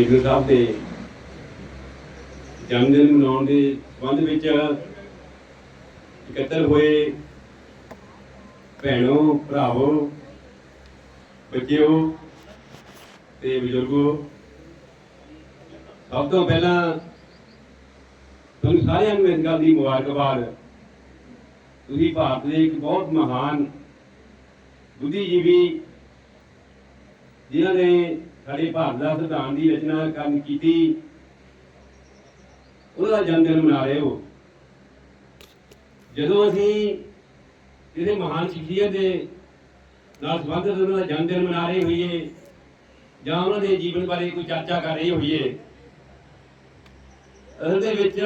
Major ਸਾਹਿਬ ਦੇ ਜਨਮ ਦਿਨ ਮਨਾਉਣ ਦੇ ਸੰਬੰਧ ਵਿੱਚ ਇਕੱਤਰ ਹੋਏ ਭੈਣੋ, ਭਰਾਵੋ, ਬੱਚਿਓ ਤੇ ਬਜ਼ੁਰਗੋ, ਸਭ ਤੋਂ ਪਹਿਲਾਂ ਤੁਹਾਨੂੰ ਸਾਰਿਆਂ ਨੂੰ ਇਸ ਗੱਲ ਦੀ ਮੁਬਾਰਕਬਾਦ। ਤੁਸੀਂ ਭਾਰਤ ਦੇ ਇੱਕ ਬਹੁਤ ਮਹਾਨ ਬੁੱਧੀਜੀਵੀ, ਜਿਨ੍ਹਾਂ ਨੇ ਸਾਡੇ ਭਾਰਤ ਦਾ ਸੰਵਿਧਾਨ ਦੀ ਰਚਨਾ ਕਰਨ ਕੀਤੀ। ਉਹਦਾ ਜਨਮ ਦਿਨ ਮਨਾ ਰਹੇ ਹੋ। ਜਦੋਂ ਅਸੀਂ ਕਿਸੇ ਮਹਾਨ ਸ਼ਖਸੀਅਤ ਦੇ ਨਾਲ ਸੰਬੰਧਿਤ ਉਹਨਾਂ ਦਾ ਜਨਮ ਦਿਨ ਮਨਾ ਰਹੇ ਹੋਈਏ, ਜਾਂ ਉਹਨਾਂ ਦੇ ਜੀਵਨ ਬਾਰੇ ਕੋਈ ਚਰਚਾ ਕਰ ਰਹੇ ਹੋਈਏ, ਅਸਲ ਦੇ ਵਿੱਚ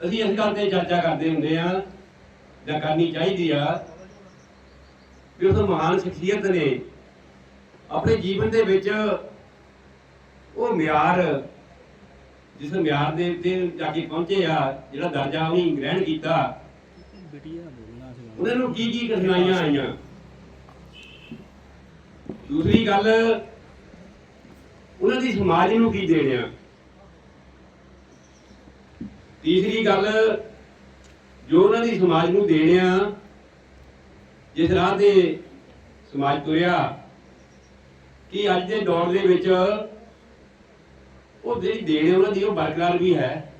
ਅਸੀਂ ਇਸ ਗੱਲ ਤੇ ਚਰਚਾ ਕਰਦੇ ਹੁੰਦੇ ਆ ਜਾਂ ਕਰਨੀ ਚਾਹੀਦੀ ਆ, ਵੀ ਉਸ ਮਹਾਨ ਸ਼ਖਸੀਅਤ ਨੇ ਆਪਣੇ ਜੀਵਨ ਦੇ ਵਿੱਚ ਉਹ ਮਿਆਰ, ਜਿਸ ਮਿਆਰ ਦੇ ਉੱਤੇ ਜਾ ਕੇ ਪਹੁੰਚੇ ਆ, ਜਿਹੜਾ ਦਰਜਾ ਉਹਨੇ ਗ੍ਰਹਿਣ ਕੀਤਾ, ਉਹਨਾਂ ਨੂੰ ਕੀ ਕੀ ਕਠਿਨਾਈਆਂ ਆਈਆਂ? ਦੂਸਰੀ ਗੱਲ, ਉਹਨਾਂ ਦੀ ਸਮਾਜ ਨੂੰ ਕੀ ਦੇਣਿਆ? ਤੀਸਰੀ ਗੱਲ, ਜੋ ਉਹਨਾਂ ਦੀ ਸਮਾਜ ਨੂੰ ਦੇਣਿਆ, ਜਿਸ ਰਾਹ ਤੇ ਸਮਾਜ ਤੁਰਿਆ ਕਿ ਅੱਜ ਦੇ ਦੌਰ ਦੇ ਵਿੱਚ ਉਹ ਜਿਹੜੀ ਦੇਣ ਉਹਨਾਂ ਦੀ ਉਹ ਬਰਕਰਾਰ ਵੀ ਹੈ,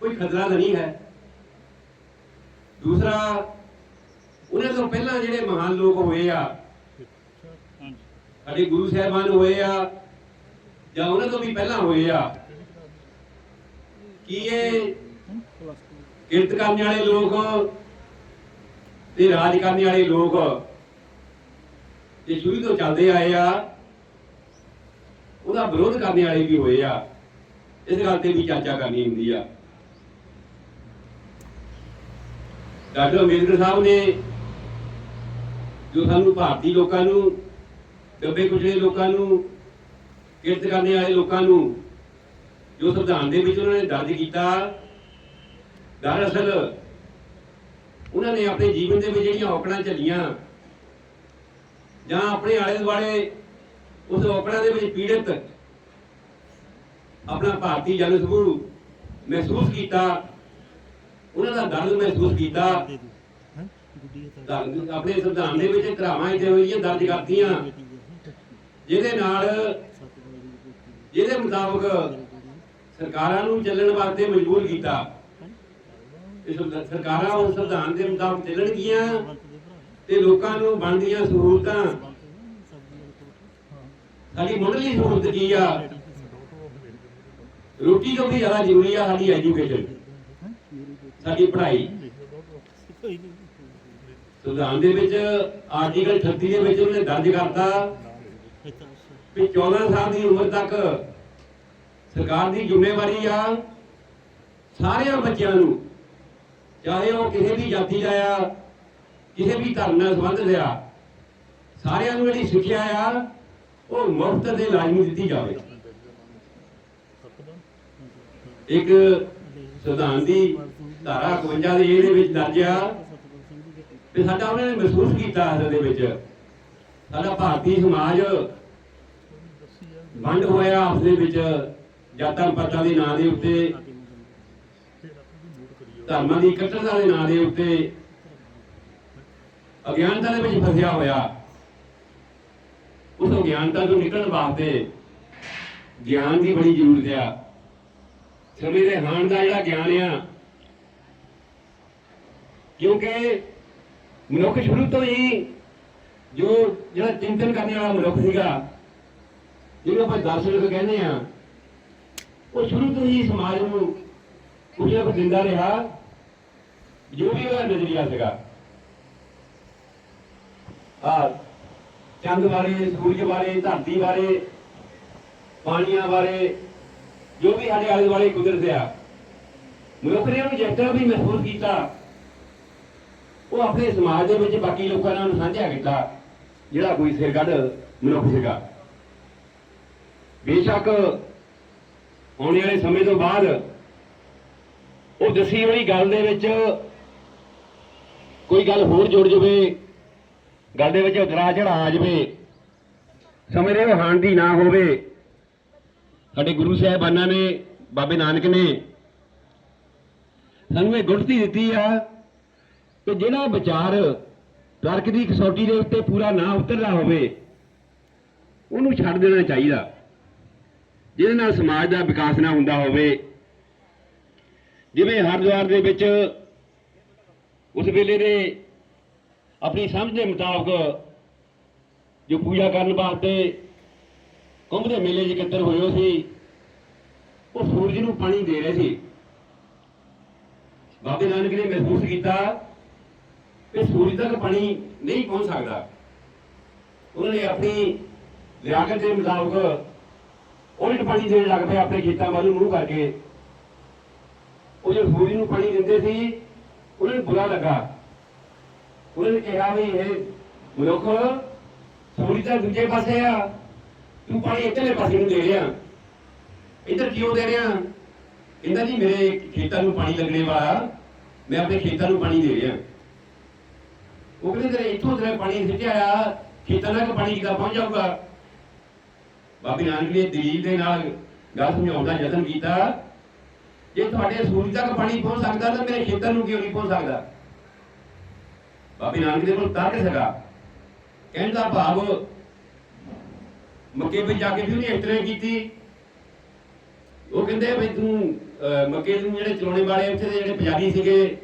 ਕੋਈ ਖਤਰਾ ਤਾਂ ਨਹੀਂ ਹੈ। ਦੂਸਰਾ, ਉਹਨਾਂ ਤੋਂ ਪਹਿਲਾਂ ਜਿਹੜੇ ਮਹਾਨ ਲੋਕ ਹੋਏ ਆ, ਸਾਡੇ ਗੁਰੂ ਸਾਹਿਬਾਨ ਹੋਏ ਆ, ਜਾਂ ਉਹਨਾਂ ਤੋਂ ਵੀ ਪਹਿਲਾਂ ਹੋਏ ਆ, ਕੀ ਇਹ ਕਿਰਤ ਕਰਨ ਵਾਲੇ ਲੋਕ ਤੇ ਰਾਜ ਕਰਨ ਵਾਲੇ ਲੋਕ ਇਹ ਸ਼ੁਰੂ ਤੋਂ ਚੱਲਦੇ ਆਏ ਆ ਉਹਦਾ ਵਿਰੋਧ ਕਰਨ ਵਾਲੇ ਵੀ ਹੋਏ ਆ। ਇਸ ਗੱਲ ਤੇ ਵੀ ਚਰਚਾ ਕਰਨੀ ਹੁੰਦੀ ਆ ਡਾਕਟਰ ਅੰਬੇਦਕਰ ਸਾਹਿਬ ਨੇ ਜੋ ਸਾਨੂੰ ਭਾਰਤੀ ਲੋਕਾਂ ਨੂੰ ਦੱਬੇ ਕੁਚਲੇ ਲੋਕਾਂ ਨੂੰ, ਕਿਰਤ ਕਰਨ ਵਾਲੇ ਲੋਕਾਂ ਨੂੰ ਜੋ ਸੰਵਿਧਾਨ ਦੇ ਵਿੱਚ ਉਹਨਾਂ ਨੇ ਦਰਜ ਕੀਤਾ, ਦਰਅਸਲ ਉਹਨਾਂ ਨੇ ਆਪਣੇ ਜੀਵਨ ਦੇ ਵਿੱਚ ਜਿਹੜੀਆਂ ਔਕੜਾਂ ਝੱਲੀਆਂ ਜਾਂ ਆਪਣੇ ਆਲੇ ਦੁਆਲੇ ਉਸ ਔਕੜਾਂ ਦੇ ਵਿੱਚ ਪੀੜਤ ਆਪਣਾ ਭਾਰਤੀ ਜਨ ਸਮੂਹ ਮਹਿਸੂਸ ਕੀਤਾ, ਉਹਨਾਂ ਦਾ ਦਰਦ ਮਹਿਸੂਸ ਕੀਤਾ। ਆਪਣੇ ਸੰਵਿਧਾਨ ਦੇ ਵਿੱਚ ਧਰਾਵਾਂ ਇੱਥੇ ਹੋਈਆਂ ਦਰਜ ਕਰਤੀਆਂ। ਜਿਹਦੇ ਨਾਲ, ਜਿਹਦੇ ਮੁਤਾਬਕ ਸਰਕਾਰਾਂ ਨੂੰ ਚੱਲਣ ਵਾਸਤੇ ਮਜਬੂਰ ਕੀਤਾ। ਇਸ ਸਰਕਾਰਾਂ ਉਸ ਸੰਵਿਧਾਨ ਦੇ ਮੁਤਾਬਕ ਚੱਲਣਗੀਆਂ ਤੇ ਲੋਕਾਂ ਨੂੰ ਬਣਦੀਆਂ ਸਹੂਲਤਾਂ ਸਾਡੀ ਮੁੱਢਲੀ ਸਹੂਲਤ ਕੀ ਆ? ਰੋਟੀ ਤੋਂ ਵੀ ਜ਼ਿਆਦਾ ਜ਼ਰੂਰੀ ਆ ਸਾਡੀ ਐਜੂਕੇਸ਼ਨ ਸਾਡੀ ਪੜ੍ਹਾਈ। ਸੰਵਿਧਾਨ ਦੇ ਵਿੱਚ ਆਰਟੀਕਲ 38 ਦੇ ਵਿੱਚ ਉਹਨੇ ਦਰਜ ਕਰਤਾ ਵੀ 14 ਸਾਲ ਦੀ ਉਮਰ ਤੱਕ ਸਰਕਾਰ ਦੀ ਜ਼ਿੰਮੇਵਾਰੀ ਆ ਸਾਰਿਆਂ ਬੱਚਿਆਂ ਨੂੰ, ਚਾਹੇ ਉਹ ਕਿਸੇ ਵੀ ਜਾਤੀ ਦਾ ਆ, ਕਿਸੇ ਵੀ ਧਰਮ ਨਾਲ ਸੰਬੰਧਿਤ ਆ, ਸਾਰਿਆਂ ਨੂੰ ਜਿਹੜੀ ਸਿੱਖਿਆ ਆ ਉਹ ਮੁਫਤ ਦੇ ਲਾਜ਼ਮੀ ਦਿੱਤੀ ਜਾਵੇ। ਇੱਕ ਸੰਵਿਧਾਨ ਦੀ ਧਾਰਾ 51 ਦੇ ਇਹਦੇ ਵਿੱਚ ਦਰਜ ਆ ਤੇ ਸਾਡਾ ਉਹਨੇ ਮਹਿਸੂਸ ਕੀਤਾ ਅਸਲ ਦੇ ਵਿੱਚ। ਸਾਡਾ ਭਾਰਤੀ ਸਮਾਜ ਵੰਡ ਹੋਇਆ ਆਪਸ ਦੇ ਵਿੱਚ, ਜਾਤਾਂ ਪਾਤਾਂ ਦੇ ਨਾਂ ਦੇ ਉੱਤੇ, ਧਰਮਾਂ ਦੀ ਕੱਟੜਤਾ ਦੇ ਨਾਂ ਦੇ ਉੱਤੇ, ਅਗਿਆਨਤਾ ਦੇ ਵਿੱਚ ਫਸਿਆ ਹੋਇਆ। ਉਸ ਅਗਿਆਨਤਾ ਤੋਂ ਨਿਕਲਣ ਵਾਸਤੇ। ਗਿਆਨ ਦੀ ਬੜੀ ਜ਼ਰੂਰਤ ਆ। ਸਮੇਂ ਦੇ ਹਾਣ ਦਾ ਜਿਹੜਾ ਗਿਆਨ ਆ, ਕਿਉਂਕਿ ਮਨੁੱਖ ਸ਼ੁਰੂ ਤੋਂ ਹੀ ਜੋ ਜਿਹੜਾ ਚਿੰਤਨ ਕਰਨ ਵਾਲਾ ਮਨੁੱਖ ਸੀਗਾ, ਜਿਹਨੂੰ ਆਪਾਂ ਦਾਰਸ਼ਨਿਕ ਕਹਿੰਦੇ ਆ, ਉਹ ਸ਼ੁਰੂ ਤੋਂ ਹੀ ਸਮਾਜ ਨੂੰ ਕੁਝ ਨਾ ਦਿੰਦਾ ਰਿਹਾ, ਜੋ ਵੀ ਉਹਦਾ ਨਜ਼ਰੀਆ ਸੀਗਾ। ਆ ਚੰਦ ਬਾਰੇ, ਸੂਰਜ ਬਾਰੇ, ਧਰਤੀ ਬਾਰੇ ਪਾਣੀਆਂ ਬਾਰੇ, ਜੋ ਵੀ ਸਾਡੇ ਆਲੇ ਦੁਆਲੇ ਕੁਦਰਤ ਆ, ਮਨੁੱਖ ਨੇ ਉਹਨੂੰ ਜਿੱਦਾਂ ਵੀ ਮਹਿਸੂਸ ਕੀਤਾ। ਉਹ ਆਪਣੇ ਸਮਾਜ ਦੇ ਵਿੱਚ ਬਾਕੀ ਲੋਕਾਂ ਨਾਲ ਸਾਂਝਾ ਕੀਤਾ, ਜਿਹੜਾ ਕੋਈ ਸਿਰ ਸਿਰਗੱਢ ਮਨੁੱਖ ਸੀਗਾ। ਬੇਸ਼ੱਕ ਆਉਣ ਵਾਲੇ ਸਮੇਂ ਤੋਂ ਬਾਅਦ ਉਹ ਦਸੀ ਹੋਈ ਗੱਲ ਦੇ ਵਿੱਚ ਕੋਈ ਗੱਲ ਹੋਰ ਜੁੜ ਜਵੇ ਗੱਲ ਦੇ ਵਿੱਚ ਉਤਰਾ ਚੜਾ ਆ ਜਵੇ। ਸਮਝਦੇ ਹੋ ਹਾਨ ਦੀ ਨਾ ਹੋਵੇ। ਸਾਡੇ ਗੁਰੂ ਸਾਹਿਬਾਨਾਂ ਨੇ ਬਾਬੇ ਨਾਨਕ ਨੇ ਸਾਨੂੰ ਇਹ ਗੁਰਤੀ ਦਿੱਤੀ ਆ ਕਿ ਜਿਹੜਾ ਵਿਚਾਰ ਤਰਕ ਦੀ ਕਸੌਟੀ ਦੇ ਉੱਤੇ ਪੂਰਾ ਨਾ ਉਤਰਦਾ ਹੋਵੇ ਉਹਨੂੰ ਛੱਡ ਦੇਣਾ ਚਾਹੀਦਾ। ਜਿਹਦੇ ਨਾਲ ਸਮਾਜ ਦਾ ਵਿਕਾਸ ਨਾ ਹੁੰਦਾ ਹੋਵੇ। ਜਿਵੇਂ ਹਰਿਦੁਆਰ ਦੇ ਵਿੱਚ ਉਸ ਵੇਲੇ ਦੇ ਆਪਣੀ ਸਮਝ ਦੇ ਮੁਤਾਬਕ ਜੋ ਪੂਜਾ ਕਰਨ ਵਾਸਤੇ ਕੁੰਭ ਦੇ ਮੇਲੇ 'ਚ ਇਕੱਤਰ ਹੋਏ ਸੀ, ਉਹ ਸੂਰਜ ਨੂੰ ਪਾਣੀ ਦੇ ਰਹੇ ਸੀ। ਬਾਬੇ ਨਾਨਕ ਨੇ ਮਹਿਸੂਸ ਕੀਤਾ ਕਿ ਸੂਰਜ ਤੱਕ ਪਾਣੀ ਨਹੀਂ ਪਹੁੰਚ ਸਕਦਾ। ਉਹਨਾਂ ਨੇ ਆਪਣੀ ਲਿਆਕਤ ਦੇ ਮੁਤਾਬਕ ਉਲਟ ਪਾਣੀ ਦੇਣ ਲੱਗ ਪਏ ਆਪਣੇ ਖੇਤਾਂ ਵੱਲ ਨੂੰ ਮੂੰਹ ਕਰਕੇ। ਉਹ ਜੋ ਸੂਰਜ ਨੂੰ ਪਾਣੀ ਦਿੰਦੇ ਸੀ, ਉਹਨਾਂ ਨੂੰ ਬੁਰਾ ਲੱਗਾ। ਉਹਨਾਂ ਨੇ ਕਿਹਾ ਵੀ ਇਹ ਮਨੁੱਖ ਸੂਰਜ ਤਾਂ ਦੂਜੇ ਪਾਸੇ ਆ ਤੂੰ ਪਾਣੀ ਇੱਧਰਲੇ ਪਾਸੇ ਨੂੰ ਦੇ ਰਿਹਾ ਇੱਧਰ ਕਿਉਂ ਦੇ ਰਿਹਾ ਕਹਿੰਦਾ ਜੀ ਮੇਰੇ ਖੇਤਾਂ ਨੂੰ ਪਾਣੀ ਲੱਗਣੇ ਵਾਲਾ ਮੈਂ ਆਪਣੇ ਖੇਤਾਂ ਨੂੰ ਪਾਣੀ ਦੇ ਰਿਹਾ ਉਹ ਕਹਿੰਦੇ ਤੇਰੇ ਇੱਥੋਂ ਤੇਰੇ ਪਾਣੀ ਸਿੱਟਿਆ ਆ ਖੇਤਾਂ ਤੱਕ ਪਾਣੀ ਕਿੱਦਾਂ ਪਹੁੰਚ ਜਾਊਗਾ ਬਾਬੇ ਨਾਨਕ ਨੇ ਦਲੀਲ ਦੇ ਨਾਲ ਗੱਲ ਸਮਝਾਉਣ ਦਾ ਯਤਨ ਕੀਤਾ ਜੇ ਤੁਹਾਡੇ ਸੂਰਜ ਤੱਕ ਪਾਣੀ ਪਹੁੰਚ ਸਕਦਾ ਤਾਂ ਮੇਰੇ ਖੇਤਾਂ ਨੂੰ ਕਿਉਂ ਨਹੀਂ ਪਹੁੰਚ ਸਕਦਾ ਬਾਬੇ ਨਾਨਕ ਦੇ ਕੋਲ ਤਰਕ ਸੀਗਾ ਕਹਿੰਦਾ ਭਾਵ, ਮੱਕੇ ਵਿੱਚ ਜਾ ਕੇ ਵੀ ਉਹਨੇ ਇਤਰੇ ਕੀਤੀ। ਉਹ ਕਹਿੰਦੇ ਵੀ ਤੂੰ ਮੱਕੇ ਨੂੰ ਜਿਹੜੇ ਚਲਾਉਣੇ ਵਾਲੇ ਉੱਥੇ ਦੇ ਜਿਹੜੇ ਪੁਜਾਰੀ ਸੀਗੇ।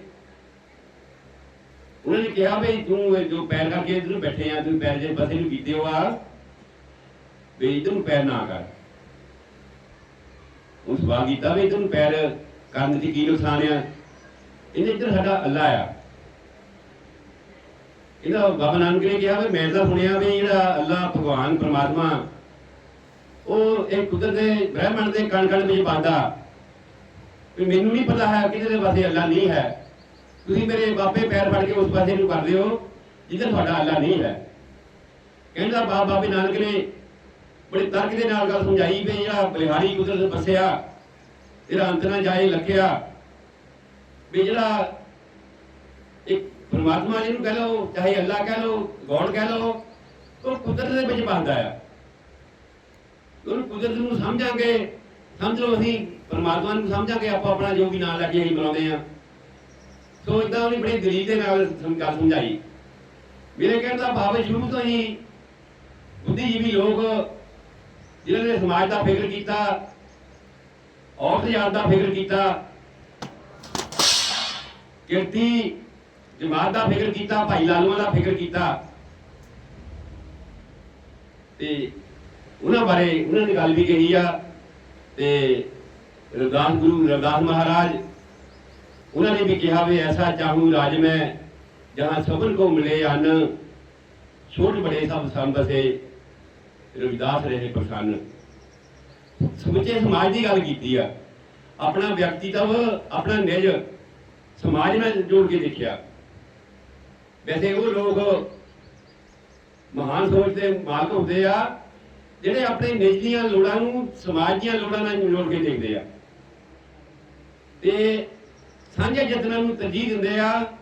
ਉਹਨਾਂ ਨੇ ਕਿਹਾ ਵੀ ਤੂੰ ਜੋ ਪੈਰ ਕਰਕੇ ਇਧਰ ਬੈਠੇ ਆ, ਤੂੰ ਪੈਰ ਜੇ ਪਾਸੇ ਨੂੰ ਕੀਤੇ ਹੋ ਆ, ਵੀ ਇਧਰ ਨੂੰ ਪੈਰ ਨਾ ਕਰ। ਉਸ ਸਵਾਲ ਕੀਤਾ ਵੀ ਇਧਰ ਨੂੰ ਪੈਰ ਕਰਨ ਦੀ ਕੀ ਨੁਕਸਾਨ ਆ? ਇਹਨੇ ਇੱਧਰ ਸਾਡਾ ਅੱਲਾ ਆ। ਇਹਦਾ ਬਾਬਾ ਨਾਨਕ ਨੇ ਕਿਹਾ ਵੀ ਮੈਂ ਤਾਂ ਸੁਣਿਆ ਵੀ ਜਿਹੜਾ ਅੱਲਾ ਭਗਵਾਨ, ਪਰਮਾਤਮਾ, ਉਹ ਇਹ ਕੁਦਰਤ ਦੇ ਬ੍ਰਹਿਮੰਡ ਦੇ ਕਣ ਕਣ ਵਿੱਚ ਬੰਦਾ ਵੀ ਮੈਨੂੰ ਨਹੀਂ ਪਤਾ ਹੈ ਕਿਹਦੇ ਪਾਸੇ ਅੱਲਾ ਨਹੀਂ ਹੈ। ਤੁਸੀਂ ਮੇਰੇ ਬਾਪੇ ਪੈਰ ਫੜ ਕੇ ਉਸ ਪਾਸੇ ਨੂੰ ਕਰਦੇ ਹੋ, ਜਿੱਧਰ ਤੁਹਾਡਾ ਅੱਲਾ ਨਹੀਂ ਹੈ। ਕਹਿੰਦਾ ਬਾਬਾ ਬਾਬੇ ਨਾਨਕ ਨੇ ਬੜੇ ਤਰਕ ਦੇ ਨਾਲ ਗੱਲ ਸਮਝਾਈ ਵੀ ਜਿਹੜਾ ਬਲਿਹਾਰੀ ਕੁਦਰਤ ਵਸਿਆ ਜਿਹੜਾ ਅੰਤ ਨਾ ਜਾਏ, ਲਖਿਆ। ਵੀ ਜਿਹੜਾ ਇੱਕ ਪਰਮਾਤਮਾ ਜਿਹਨੂੰ ਕਹਿ ਲਓ, ਚਾਹੇ ਅੱਲਾ ਕਹਿ ਲਓ ਗੋਡ ਕਹਿ ਲਓ ਉਹ ਕੁਦਰਤ ਦੇ ਵਿੱਚ ਬੰਦਾ ਆ। ਉਹਨੂੰ ਕੁਦਰਤ ਨੂੰ ਸਮਝਾਂਗੇ, ਸਮਝ ਲਓ ਅਸੀਂ, ਪਰਮਾਤਮਾ ਨੂੰ ਸਮਝਾਂਗੇ, ਆਪਾਂ ਆਪਣਾ ਜੋ ਵੀ ਨਾਂ ਲੈ ਕੇ ਅਸੀਂ ਬੁਲਾਉਂਦੇ ਆ। ਸੋ ਇਦਾਂ ਉਹਨੇ ਬੜੀ ਦਲੀਲ ਦੇ ਨਾਲ ਸਮ- ਸਮਝਾਈ। ਮੇਰੇ ਕਹਿਣ ਦਾ ਭਾਵ ਸ਼ੁਰੂ ਤੋਂ ਹੀ ਬੁੱਧੀਜੀਵੀ ਲੋਕ ਜਿਨ੍ਹਾਂ ਨੇ ਸਮਾਜ ਦਾ ਫਿਕਰ ਕੀਤਾ, ਔਰਤ ਜਾਤ ਦਾ ਫਿਕਰ ਕੀਤਾ, ਕਿਰਤੀ ਜਮਾਤ ਦਾ ਫਿਕਰ ਕੀਤਾ, ਭਾਈ ਲਾਲੂਆਂ ਦਾ ਫਿਕਰ ਕੀਤਾ। ਤੇ ਉਹਨਾਂ ਬਾਰੇ ਉਹਨਾਂ ਨੇ ਗੱਲ ਵੀ ਕਹੀ ਆ ਤੇ ਰਵਿਦਾਸ ਗੁਰੂ ਰਵਿਦਾਸ ਮਹਾਰਾਜ, ਉਹਨਾਂ ਨੇ ਵੀ ਕਿਹਾ ਵੀ ਐਸਾ ਚਾਹੂੰ ਰਾਜ ਮੈਂ ਜਹਾਂ ਸਭਨ ਕੋ ਮਿਲੇ ਅਨ ਛੋਟ ਬੜੇ ਸਭ ਸੰਤ ਸੰਬਸੇ ਰਵਿਦਾਸ ਰਹੇ ਪ੍ਰਸੰਨ। ਸਮੁੱਚੇ ਸਮਾਜ ਦੀ ਗੱਲ ਕੀਤੀ ਆ। ਆਪਣਾ ਵਿਅਕਤੀਤਵ, ਆਪਣਾ ਨਿਜ ਸਮਾਜ ਨਾਲ ਜੋੜ ਕੇ ਦੇਖਿਆ। ਵੈਸੇ ਉਹ ਲੋਕ ਮਹਾਨ ਸੋਚ ਦੇ ਮਾਲਕ ਹੁੰਦੇ ਆ, ਜਿਹੜੇ ਆਪਣੇ ਨਿੱਜ ਦੀਆਂ ਲੋੜਾਂ ਨੂੰ, ਸਮਾਜ ਦੀਆਂ ਲੋੜਾਂ ਨਾਲ ਜੋੜ ਕੇ ਦੇਖਦੇ ਆ। ਤੇ ਸਾਂਝੇ ਯਤਨਾਂ ਨੂੰ ਤਰਜੀਹ ਦਿੰਦੇ ਆ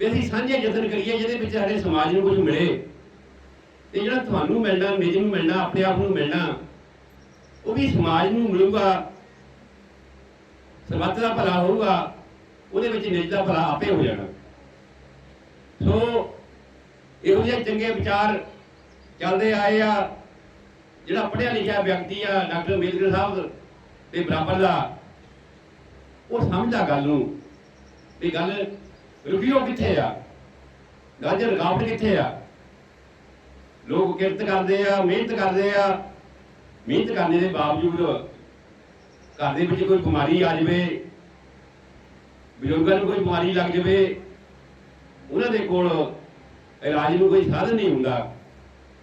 ਵੀ ਅਸੀਂ ਸਾਂਝੇ ਯਤਨ ਕਰੀਏ, ਜਿਹਦੇ ਵਿੱਚ ਸਾਡੇ ਸਮਾਜ ਨੂੰ ਕੁਝ ਮਿਲੇ। ਤੇ ਜਿਹੜਾ ਤੁਹਾਨੂੰ ਮਿਲਣਾ, ਨਿੱਜ ਨੂੰ ਮਿਲਣਾ, ਆਪਣੇ ਆਪ ਨੂੰ ਮਿਲਣਾ, ਉਹ ਵੀ ਸਮਾਜ ਨੂੰ ਮਿਲੂਗਾ। ਸਰਬੱਤ ਦਾ ਭਲਾ ਹੋਊਗਾ, ਉਹਦੇ ਵਿੱਚ ਨਿੱਜ ਦਾ ਭਲਾ ਆਪੇ ਹੋ ਜਾਣਾ। ਸੋ ਇਹੋ ਜਿਹੇ ਚੰਗੇ ਵਿਚਾਰ ਚੱਲਦੇ ਆਏ ਆ, ਜਿਹੜਾ ਪੜ੍ਹਿਆ ਲਿਖਿਆ ਵਿਅਕਤੀ ਆ, ਡਾਕਟਰ ਅੰਬੇਦਕਰ ਸਾਹਿਬ ਦੇ ਬਰਾਬਰ ਦਾ, ਉਹ ਸਮਝਦਾ ਗੱਲ ਨੂੰ ਵੀ ਗੱਲ ਰੁਕਿਓ ਕਿੱਥੇ ਆ? ਗੱਲ 'ਚ ਰੁਕਾਵਟ ਕਿੱਥੇ ਆ? ਲੋਕ ਕਿਰਤ ਕਰਦੇ ਆ, ਮਿਹਨਤ ਕਰਦੇ ਆ, ਮਿਹਨਤ ਕਰਨ ਦੇ ਬਾਵਜੂਦ ਘਰ ਦੇ ਵਿੱਚ ਕੋਈ ਬਿਮਾਰੀ ਆ ਜਾਵੇ, ਬਜ਼ੁਰਗਾਂ ਨੂੰ ਕੋਈ ਬਿਮਾਰੀ ਲੱਗ ਜਾਵੇ ਉਹਨਾਂ ਦੇ ਕੋਲ ਇਲਾਜ ਨੂੰ ਕੋਈ ਸਾਧਨ ਨਹੀਂ ਹੁੰਦਾ,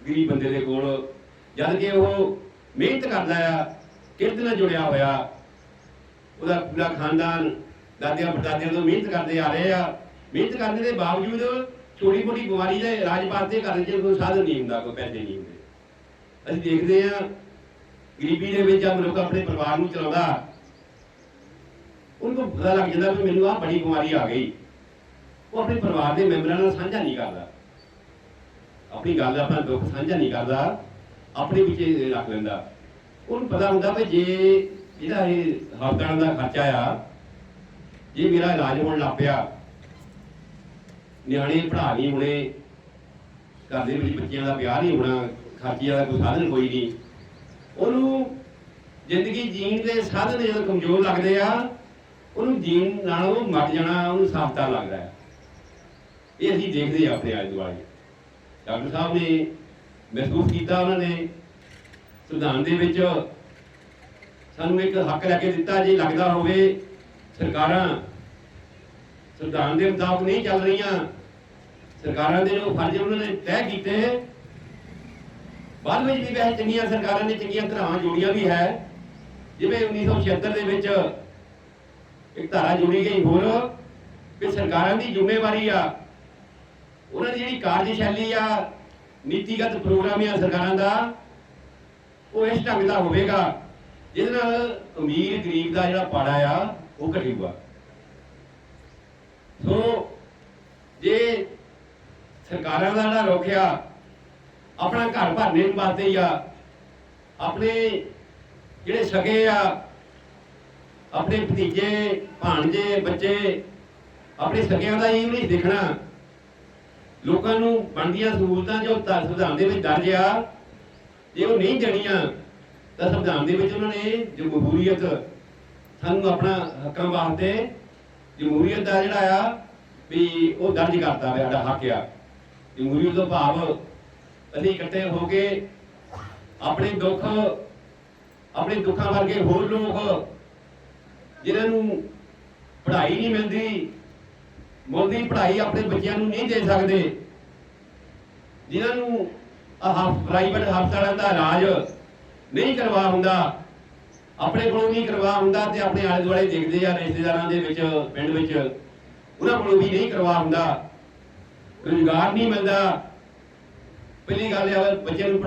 ਗਰੀਬ ਬੰਦੇ ਦੇ ਕੋਲ। ਜਦ ਕਿ ਉਹ ਮਿਹਨਤ ਕਰਦਾ ਆ, ਕਿਰਤ ਨਾਲ ਜੁੜਿਆ ਹੋਇਆ। ਉਹਦਾ ਪੂਰਾ ਖਾਨਦਾਨ ਦਾਦਿਆਂ ਪੜਦਾਦਿਆਂ ਤੋਂ ਮਿਹਨਤ ਕਰਦੇ ਆ ਰਹੇ ਆ। ਮਿਹਨਤ ਕਰਨ ਦੇ ਬਾਵਜੂਦ ਛੋਟੀ ਮੋਟੀ ਬਿਮਾਰੀ ਦੇ ਇਲਾਜ ਵਾਸਤੇ ਘਰ 'ਚ ਕੋਈ ਸਾਧਨ ਨਹੀਂ ਹੁੰਦਾ, ਕੋਈ ਪੈਸੇ ਨਹੀਂ ਹੁੰਦੇ। ਅਸੀਂ ਦੇਖਦੇ ਆ, ਗਰੀਬੀ ਦੇ ਵਿੱਚ ਜਦ ਮਨੁੱਖ ਆਪਣੇ ਪਰਿਵਾਰ ਨੂੰ ਚਲਾਉਂਦਾ। ਉਹਨੂੰ ਪਤਾ ਲੱਗ ਜਾਂਦਾ ਵੀ ਮੈਨੂੰ ਆਹ ਬੜੀ ਬਿਮਾਰੀ ਆ ਗਈ। ਉਹ ਆਪਣੇ ਪਰਿਵਾਰ ਦੇ ਮੈਂਬਰਾਂ ਨਾਲ ਸਾਂਝਾ ਨਹੀਂ ਕਰਦਾ। ਆਪਣੀ ਗੱਲ ਆਪਣਾ ਦੁੱਖ ਸਾਂਝਾ ਨਹੀਂ ਕਰਦਾ, ਆਪਣੇ ਵਿੱਚ ਰੱਖ ਲੈਂਦਾ। ਉਹਨੂੰ ਪਤਾ ਹੁੰਦਾ ਵੀ ਜੇ ਇਹਦਾ ਇਹ ਹਸਪਤਾਲ ਦਾ ਖਰਚਾ ਆ, ਜੇ ਮੇਰਾ ਇਲਾਜ ਹੋਣ ਲੱਗ ਪਿਆ, ਨਿਆਣੇ ਪੜ੍ਹਾ ਨਹੀਂ ਹੋਣੇ, ਘਰ ਦੇ ਵਿੱਚ ਬੱਚਿਆਂ ਦਾ ਵਿਆਹ ਨਹੀਂ ਹੋਣਾ, ਖਰਚਿਆਂ ਦਾ ਕੋਈ ਸਾਧਨ ਕੋਈ ਨਹੀਂ, ਉਹਨੂੰ ਜ਼ਿੰਦਗੀ ਜੀਣ ਦੇ ਸਾਧਨ ਜਦੋਂ ਕਮਜ਼ੋਰ ਲੱਗਦੇ ਆ, ਉਹਨੂੰ ਜੀਣ ਨਾਲੋਂ ਮਰ ਜਾਣਾ, ਉਹਨੂੰ ਸਾਫਤਾ ਲੱਗਦਾ ਹੈ। ਇਹ ਅਸੀਂ ਦੇਖਦੇ ਆ ਆਪਣੇ ਆਲੇ ਦੁਆਲੇ। ਡਾਕਟਰ ਸਾਹਿਬ ਨੇ ਮਹਿਸੂਸ ਕੀਤਾ ਉਹਨਾਂ ਨੇ ਸੰਵਿਧਾਨ ਦੇ ਵਿੱਚ ਸਾਨੂੰ ਇੱਕ ਹੱਕ ਲੈ ਕੇ ਦਿੱਤਾ, ਜੇ ਲੱਗਦਾ ਹੋਵੇ ਸਰਕਾਰਾਂ ਸੰਵਿਧਾਨ ਦੇ ਮੁਤਾਬਕ ਨਹੀਂ ਚੱਲ ਰਹੀਆਂ, ਸਰਕਾਰਾਂ ਦੇ ਜੋ ਫਰਜ਼ ਉਹਨਾਂ ਨੇ ਤੈਅ ਕੀਤੇ, ਬਾਅਦ ਵਿੱਚ ਵੀ ਵੈਸੇ ਚੰਗੀਆਂ ਸਰਕਾਰਾਂ ਨੇ ਚੰਗੀਆਂ ਧਾਰਾਵਾਂ ਜੋੜੀਆਂ ਵੀ ਹੈ। ਜਿਵੇਂ 1976 ਦੇ ਵਿੱਚ ਇੱਕ ਧਾਰਾ ਜੋੜੀ ਗਈ ਹੋਰ ਕਿ ਸਰਕਾਰਾਂ ਦੀ ਜ਼ਿੰਮੇਵਾਰੀ ਆ ਉਹਨਾਂ ਦੀ ਜਿਹੜੀ ਕਾਰਜਸ਼ੈਲੀ ਆ, ਨੀਤੀਗਤ ਪ੍ਰੋਗਰਾਮ ਆ ਸਰਕਾਰਾਂ ਦਾ, ਉਹ ਇਸ ਢੰਗ ਦਾ ਹੋਵੇਗਾ, ਜਿਹਦੇ ਨਾਲ ਅਮੀਰ ਗਰੀਬ ਦਾ ਜਿਹੜਾ ਪਾੜਾ ਆ, ਉਹ ਘਟੇਗਾ ਸੋ, ਜੇ ਸਰਕਾਰਾਂ ਦਾ ਜਿਹੜਾ ਰੋਕਿਆ ਆਪਣਾ ਘਰ ਭਰਨੇ ਨੂੰ ਵਾਸਤੇ ਹੀ ਆ, ਆਪਣੇ ਜਿਹੜੇ ਸਗੇ ਆ, ਆਪਣੇ ਭਤੀਜੇ, ਭਾਣਜੇ, ਬੱਚੇ, ਆਪਣੇ ਸਗਿਆਂ ਦਾ ਹੀ ਨਹੀਂ ਦੇਖਣਾ। ਲੋਕਾਂ ਨੂੰ ਬਣਦੀਆਂ ਸਹੂਲਤਾਂ ਜੋ ਸੰਵਿਧਾਨ ਦੇ ਵਿੱਚ ਦਰਜ ਆ, ਜੇ ਉਹ ਨਹੀਂ ਦੇਣੀਆਂ ਤਾਂ ਸੰਵਿਧਾਨ ਦੇ ਵਿੱਚ ਉਹਨਾਂ ਨੇ ਜਮਹੂਰੀਅਤ ਸਾਨੂੰ ਆਪਣਾ ਹੱਕਾਂ ਵਾਸਤੇ ਜਮਹੂਰੀਅਤ ਦਾ ਜਿਹੜਾ ਆ, ਵੀ ਉਹ ਦਰਜ ਕਰਤਾ ਵੀ ਸਾਡਾ ਹੱਕ ਆ। ਜਮਹੂਰੀਅਤ ਦਾ ਭਾਵ ਅਸੀਂ ਇਕੱਠੇ ਹੋ ਕੇ ਆਪਣੇ ਦੁੱਖ, ਆਪਣੇ ਦੁੱਖਾਂ ਵਰਗੇ ਹੋਰ ਲੋਕ, ਜਿਨ੍ਹਾਂ ਨੂੰ ਪੜ੍ਹਾਈ ਨਹੀਂ ਮਿਲਦੀ ਮੁੱਲ ਦੀ ਪੜ੍ਹਾਈ ਆਪਣੇ ਬੱਚਿਆਂ ਨੂੰ ਨਹੀਂ ਦੇ ਸਕਦੇ। ਜਿਨ੍ਹਾਂ ਨੂੰ ਆਹ ਪ੍ਰਾਈਵੇਟ ਹਸਪਤਾਲਾਂ ਦਾ ਇਲਾਜ ਨਹੀਂ ਕਰਵਾ ਹੁੰਦਾ, ਆਪਣੇ ਕੋਲੋਂ ਨਹੀਂ ਕਰਵਾ ਹੁੰਦਾ ਤੇ ਆਪਣੇ ਆਲੇ ਦੁਆਲੇ ਦੇਖਦੇ ਆ ਰਿਸ਼ਤੇਦਾਰਾਂ ਦੇ ਵਿੱਚ, ਪਿੰਡ ਵਿੱਚ, ਉਹਨਾਂ ਕੋਲੋਂ ਵੀ ਨਹੀਂ ਕਰਵਾ ਹੁੰਦਾ। ਰੁਜ਼ਗਾਰ ਨਹੀਂ ਮਿਲਦਾ। ਪਹਿਲੀ ਗੱਲ ਇਹ ਬੱਚਿਆਂ ਨੂੰ